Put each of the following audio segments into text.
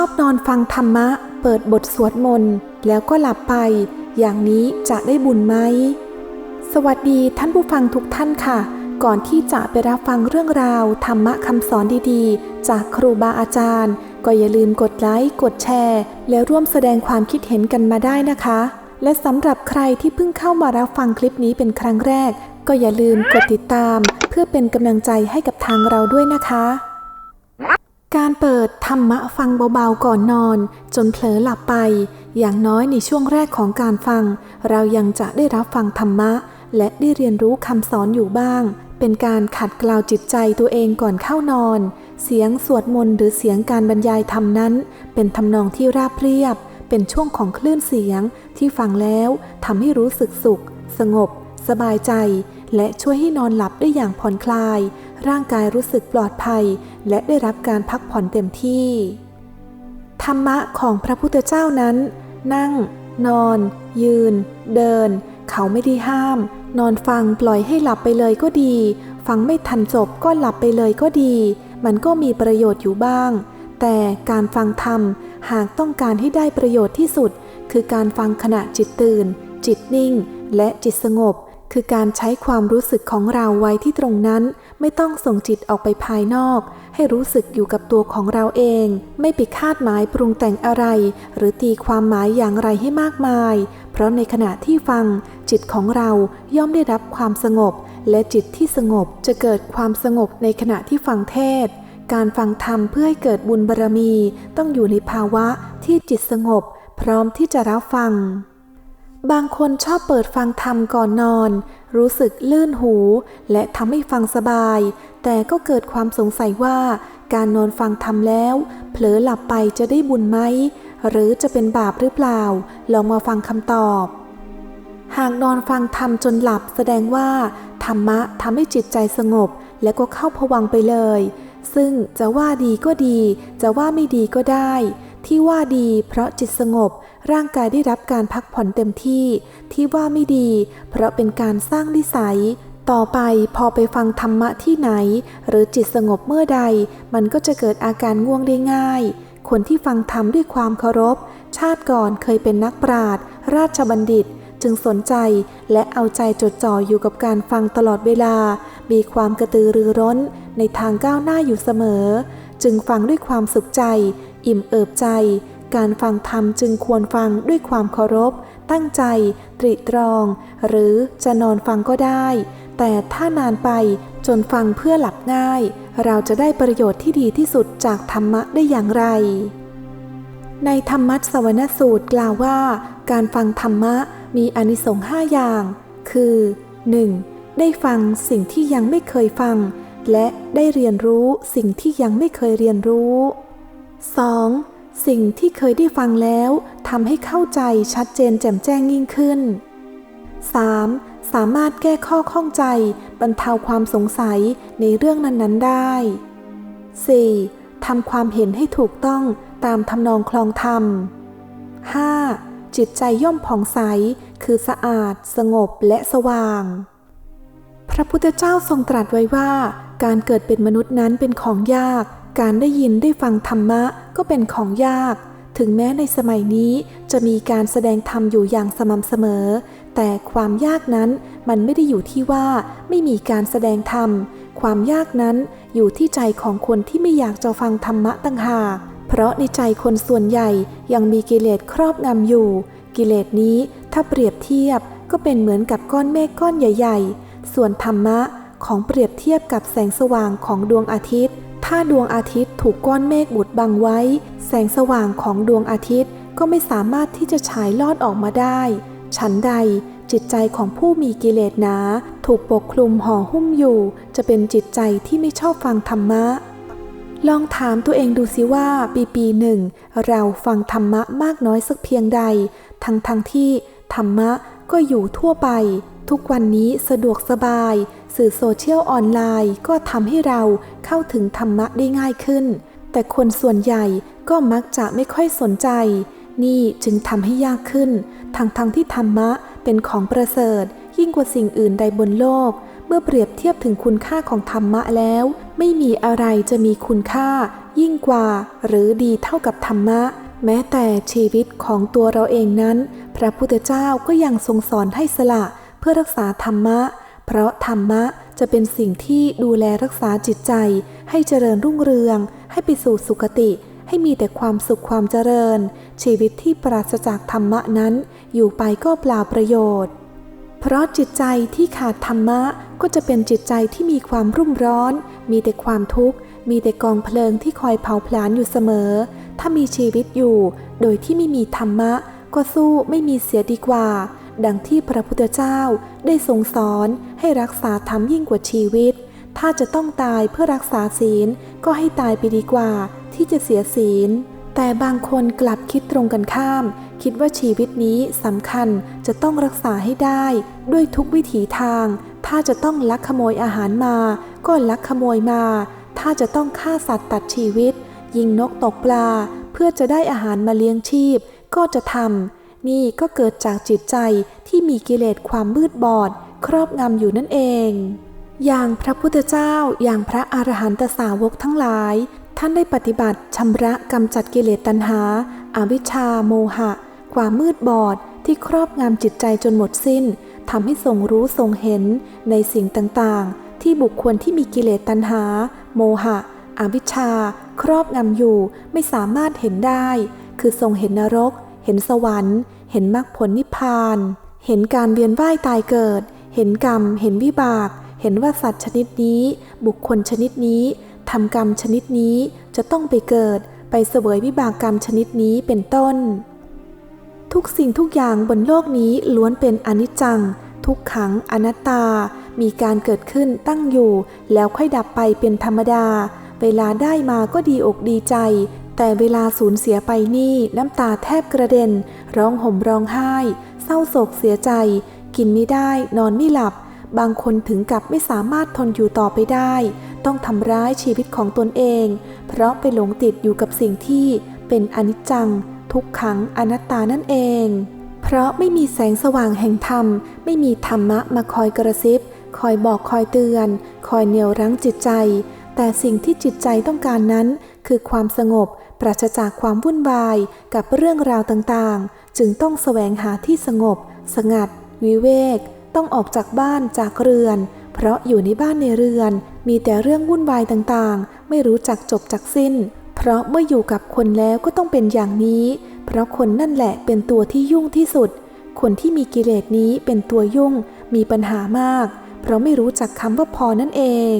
อบนอนฟังธรรมะ เปิดบทสวดมนต์แล้วก็หลับไป อย่างนี้จะได้บุญไหม สวัสดีท่านผู้ฟังทุกท่านค่ะ ก่อนที่จะไปรับฟังเรื่องราว ธรรมะคำสอนดีๆ จากครูบาอาจารย์ ก็อย่าลืมกดไลค์กดแชร์ แล้วร่วมแสดงความคิดเห็นกันมาได้นะคะ และสำหรับใครที่เพิ่งเข้ามารับฟังคลิปนี้เป็นครั้งแรก ก็อย่าลืมกดติดตาม เพื่อเป็นกำลังใจให้กับทางเราด้วยนะคะ การเปิดธรรมะฟังเบาๆก่อนนอน จนเผลอหลับไป อย่างน้อยในช่วงแรกของการฟัง เรายังจะได้รับฟังธรรมะ และได้เรียนรู้คำสอนอยู่บ้าง เป็นการขัดเกลาจิตใจตัวเองก่อนเข้านอน เสียงสวดมนต์หรือเสียงการบรรยายธรรมนั้น เป็นทำนองที่ราบเรียบ เป็นช่วงของคลื่นเสียง ที่ฟังแล้วทำให้รู้สึกสุข สงบ สบายใจ และช่วยให้นอนหลับได้อย่างผ่อนคลาย ร่างกายรู้สึกปลอดภัย และได้รับการพักผ่อนเต็มที่ ธรรมะของพระพุทธเจ้านั้น นั่ง นอน ยืน เดิน เขาไม่ได้ห้าม นอนฟังปล่อยให้หลับไปเลยก็ดี ฟังไม่ทันจบก็หลับไปเลยก็ดี มันก็มีประโยชน์อยู่บ้าง แต่การฟังธรรมหากต้องการให้ได้ประโยชน์ที่สุด คือการฟังขณะจิตตื่น จิตนิ่ง และจิตสงบ คือการใช้ความรู้สึกของเราไว้ที่ตรงนั้น ไม่ต้องส่งจิตออกไปภายนอก ให้รู้สึกอยู่กับตัวของเราเอง ไม่ไปคาดหมายปรุงแต่งอะไร หรือตีความหมายอย่างไรให้มากมาย เพราะในขณะที่ฟัง จิตของเราย่อมได้รับความสงบ และจิตที่สงบจะเกิดความสงบในขณะที่ฟังเทศ การฟังธรรมเพื่อให้เกิดบุญบารมี ต้องอยู่ในภาวะที่จิตสงบ พร้อมที่จะรับฟัง บางคนชอบเปิดฟังธรรมก่อนนอน รู้สึกลื่นหู และทำให้ฟังสบาย แต่ก็เกิดความสงสัยว่า การนอนฟังธรรมแล้ว เผลอหลับไปจะได้บุญไหม หรือจะเป็นบาปหรือเปล่า ลองมาฟังคำตอบ หากนอนฟังธรรมจนหลับแสดงว่า ธรรมะทำให้จิตใจสงบ และก็เข้าผวังไปเลย ซึ่งจะว่าดีก็ดี จะว่าไม่ดีก็ได้ ที่ว่าดีเพราะจิตสงบร่างกายได้รับการพักผ่อนเต็มที่ ที่ว่าไม่ดี เพราะเป็นการสร้างนิสัย ต่อไปพอไปฟังธรรมะที่ไหน หรือจิตสงบเมื่อใด มันก็จะเกิดอาการง่วงได้ง่าย คนที่ฟังธรรมด้วยความเคารพ ชาติก่อนเคยเป็นนักปราชญ์ราชบัณฑิต จึงสนใจและเอาใจจดจ่ออยู่กับการฟังตลอดเวลา มีความกระตือรือร้นในทางก้าวหน้าอยู่เสมอ จึงฟังด้วยความสุขใจ อิ่มเอิบใจ การฟังธรรมจึงควรฟังด้วยความเคารพ ตั้งใจ ตรีตรอง หรือจะนอนฟังก็ได้ แต่ถ้านานไปจนฟังเพื่อหลับง่าย เราจะได้ประโยชน์ที่ดีที่สุดจากธรรมะได้อย่างไร ในธรรมัสวรรณสูตรกล่าวว่า การฟังธรรมะมีอนิสงส์ห้าอย่าง คือ 1. ได้ฟังสิ่งที่ยังไม่เคยฟัง และได้เรียนรู้สิ่งที่ยังไม่เคยเรียนรู้ 2. สิ่งที่เคยได้ฟังแล้วทำให้เข้าใจชัดเจนแจ่มแจ้งยิ่งขึ้น 3. สามารถแก้ข้อข้องใจบรรเทาความสงสัยในเรื่องนั้นๆได้ 4. ทำความเห็นให้ถูกต้องตามทำนองคลองธรรม 5. จิตใจย่อมผ่องใส คือสะอาด สงบและสว่าง พระพุทธเจ้าทรงตรัสไว้ว่า การเกิดเป็นมนุษย์นั้นเป็นของยาก การได้ยินได้ฟังธรรมะก็เป็นของยาก ถึงแม้ในสมัยนี้จะมีการแสดงธรรมอยู่อย่างสม่ำเสมอ แต่ความยากนั้นมันไม่ได้อยู่ที่ว่าไม่มีการแสดงธรรม ความยากนั้นอยู่ที่ใจของคนที่ไม่อยากจะฟังธรรมะต่างหาก เพราะในใจคนส่วนใหญ่ยังมีกิเลสครอบงำอยู่ กิเลสนี้ถ้าเปรียบเทียบก็เป็นเหมือนกับก้อนเมฆก้อนใหญ่ ๆ ส่วนธรรมะของเปรียบเทียบกับแสงสว่างของดวงอาทิตย์ ถ้าดวงอาทิตย์ถูกก้อนเมฆบดบังไว้ แสงสว่างของดวงอาทิตย์ก็ไม่สามารถที่จะฉายลอดออกมาได้ ฉันใดจิตใจของผู้มีกิเลสหนา ถูกปกคลุมห่อหุ้มอยู่ จะเป็นจิตใจที่ไม่ชอบฟังธรรมะ ลองถามตัวเองดูสิว่าปีปีหนึ่ง เราฟังธรรมะมากน้อยสักเพียงใด ทั้งทั้งที่ธรรมะก็อยู่ทั่วไป ทุกวันนี้สะดวกสบาย สื่อโซเชียลออนไลน์ก็ทำให้เราเข้าถึงธรรมะได้ง่ายขึ้น แต่คนส่วนใหญ่ก็มักจะไม่ค่อยสนใจ นี่จึงทำให้ยากขึ้น ทั้งทั้งที่ธรรมะเป็นของประเสริฐ ยิ่งกว่าสิ่งอื่นใดบนโลก เมื่อเปรียบเทียบถึงคุณค่าของธรรมะแล้ว ไม่มีอะไรจะมีคุณค่า ยิ่งกว่า หรือดีเท่ากับธรรมะ แม้แต่ชีวิตของตัวเราเองนั้น พระพุทธเจ้าก็ยังทรงสอนให้สละ เพื่อรักษาธรรมะ เพราะธรรมะจะเป็นสิ่งที่ดูแลรักษาจิตใจ ให้เจริญรุ่งเรือง ให้ไปสู่สุคติ ให้มีแต่ความสุขความเจริญ ชีวิตที่ปราศจากธรรมะนั้น อยู่ไปก็เปล่าประโยชน์ เพราะจิตใจที่ขาดธรรมะก็จะเป็นจิตใจที่มีความรุ่มร้อน มีแต่ความทุกข์ มีแต่กองเพลิงที่คอยเผาผลาญอยู่เสมอ ถ้ามีชีวิตอยู่ โดยที่ไม่มีธรรมะ ก็สู้ไม่มีเสียดีกว่า ดังที่พระพุทธเจ้าได้ทรงสอนให้รักษาธรรมยิ่งกว่าชีวิต ถ้าจะต้องตายเพื่อรักษาศีลก็ให้ตายไปดีกว่าที่จะเสียศีล แต่บางคนกลับคิดตรงกันข้าม คิดว่าชีวิตนี้สำคัญจะต้องรักษาให้ได้ ด้วยทุกวิถีทาง ถ้าจะต้องลักขโมยอาหารมา ก็ลักขโมยมา ถ้าจะต้องฆ่าสัตว์ตัดชีวิต ยิงนกตกปลา เพื่อจะได้อาหารมาเลี้ยงชีพ ก็จะทำ นี่ก็เกิดจากจิตใจที่มีกิเลสความมืดบอด ครอบงำอยู่นั่นเอง อย่างพระพุทธเจ้าอย่างพระอรหันตสาวกทั้งหลาย ท่านได้ปฏิบัติชำระกำจัดกิเลสตัณหาอาวิชชาโมหะ ความมืดบอดที่ครอบงำจิตใจจนหมดสิ้นทำให้ทรงรู้ทรงเห็นในสิ่งต่างๆ ที่บุคคลที่มีกิเลสตัณหา โมหะอวิชชา ครอบงำอยู่ไม่สามารถเห็นได้ คือทรงเห็นนรก เห็นสวรรค์ เห็นมรรคผลนิพพาน เห็นการเวียนว่ายตายเกิด เห็นกรรม เห็นวิบาก เห็นว่าสัตว์ชนิดนี้ บุคคลชนิดนี้ทำกรรมชนิดนี้จะต้องไปเกิด ไปเสวยวิบากกรรมชนิดนี้เป็นต้น ทุกสิ่งทุกอย่างบนโลกนี้ล้วนเป็นอนิจจัง ทุกขังอนัตตา มีการเกิดขึ้นตั้งอยู่ แล้วค่อยดับไปเป็นธรรมดา เวลาได้มาก็ดีอกดีใจ แต่เวลาสูญเสียไปนี่น้ำตาแทบกระเด็น ร้องห่มร้องไห้ เศร้าโศกเสียใจ กินไม่ได้ นอนไม่หลับ บางคนถึงกับไม่สามารถทนอยู่ต่อไปได้ ต้องทำร้ายชีวิตของตนเอง เพราะไปหลงติดอยู่กับสิ่งที่เป็นอนิจจัง ทุกขังอนัตตานั่นเอง เพราะไม่มีแสงสว่างแห่งธรรม ไม่มีธรรมะมาคอยกระซิบ คอยบอกคอยเตือน คอยเหนี่ยวรั้งจิตใจ แต่สิ่งที่จิตใจต้องการนั้น คือความสงบปราศจากความวุ่นวายกับเรื่องราวต่างๆ จึงต้องแสวงหาที่สงบ สงัด วิเวก ต้องออกจากบ้านจากเรือน เพราะอยู่ในบ้านในเรือน มีแต่เรื่องวุ่นวายต่างๆ ไม่รู้จักจบจักสิ้น เพราะเมื่ออยู่กับคนแล้วก็ต้องเป็นอย่างนี้ เพราะคนนั่นแหละเป็นตัวที่ยุ่งที่สุด คนที่มีกิเลสนี้เป็นตัวยุ่ง มีปัญหามาก เพราะไม่รู้จักคำว่าพอนั่นเอง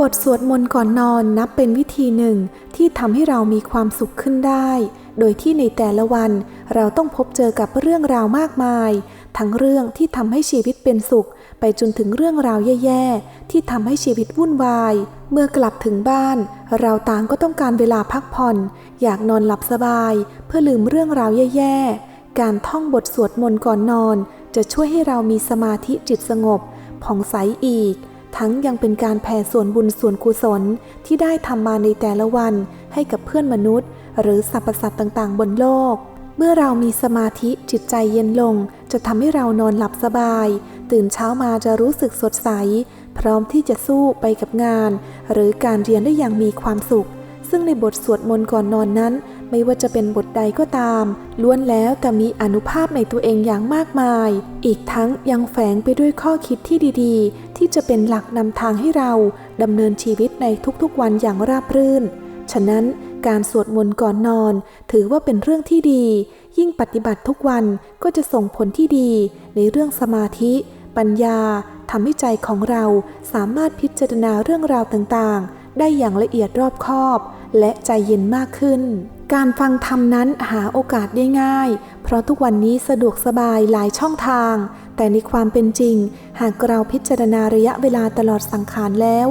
บทสวดมนต์ก่อนนอนนับเป็นวิธีหนึ่งที่ทำให้เรามีความสุขขึ้นได้ โดยที่ในแต่ละวันเราต้องพบเจอกับเรื่องราวมากมาย ทั้งเรื่องที่ทำให้ชีวิตเป็นสุข ไปจนถึงเรื่องราวแย่ๆ ที่ทำให้ชีวิตวุ่นวาย เมื่อกลับถึงบ้าน เราต่างก็ต้องการเวลาพักผ่อน อยากนอนหลับสบาย เพื่อลืมเรื่องราวแย่ๆ การท่องบทสวดมนต์ก่อนนอน จะช่วยให้เรามีสมาธิจิตสงบผ่องใสอีก ทั้งยังเป็นการแผ่ส่วนบุญส่วนกุศลที่ได้ทำมาในแต่ละวันให้กับเพื่อนมนุษย์ หรือสรรพสัตว์ต่างๆ บนโลก เมื่อเรามีสมาธิจิตใจเย็นลง จะทำให้เรานอนหลับสบาย ตื่นเช้ามาจะรู้สึกสดใส พร้อมที่จะสู้ไปกับงาน หรือการเรียนได้อย่างมีความสุข ซึ่งในบทสวดมนต์ก่อนนอนนั้น ไม่ว่าจะเป็นบทใดก็ตาม ล้วนแล้วแต่มีอนุภาพในตัวเองอย่างมากมาย อีกทั้งยังแฝงไปด้วยข้อคิดที่ดีๆ ที่จะเป็นหลักนำทางให้เราดำเนินชีวิตในทุกๆวันอย่างราบรื่น ฉะนั้นการสวดมนต์ก่อนนอน ถือว่าเป็นเรื่องที่ดี ยิ่งปฏิบัติทุกวันก็จะส่งผลที่ดี ในเรื่องสมาธิ ปัญญาทำให้ใจของเราสามารถพิจารณาเรื่องราวต่างๆ ได้อย่างละเอียดรอบคอบ และใจเย็นมากขึ้น การฟังธรรมนั้นหาโอกาสได้ง่าย เพราะทุกวันนี้สะดวกสบายหลายช่องทาง แต่ในความเป็นจริง หากเราพิจารณาระยะเวลาตลอดสังขารแล้ว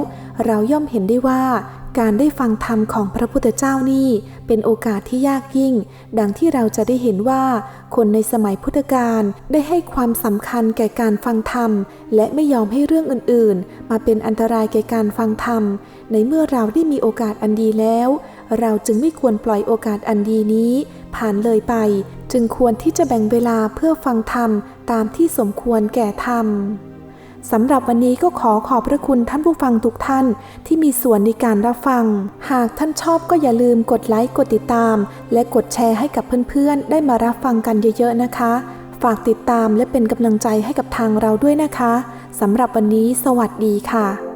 เราย่อมเห็นได้ว่าการได้ฟังธรรมของพระพุทธเจ้านี่ เป็นโอกาสที่ยากยิ่ง ดังที่เราจะได้เห็นว่า คนในสมัยพุทธกาลได้ให้ความสำคัญแก่การฟังธรรม และไม่ยอมให้เรื่องอื่นๆ มาเป็นอันตรายแก่การฟังธรรม ในเมื่อเราได้มีโอกาสอันดีแล้ว เราจึงไม่ควรปล่อยโอกาสอันดีนี้ ผ่านเลยไป จึงควรที่จะแบ่งเวลาเพื่อฟังธรรมตามที่สมควรแก่ธรรมสำหรับวันนี้ก็ขอขอบพระคุณท่านผู้ฟังทุกท่านที่มีส่วนในการรับฟัง หากท่านชอบก็อย่าลืมกดไลค์กดติดตาม และกดแชร์ให้กับเพื่อนๆ ได้มารับฟังกันเยอะๆนะคะ ฝากติดตามและเป็นกำลังใจให้กับทางเราด้วยนะคะสำหรับวันนี้ สวัสดีค่ะ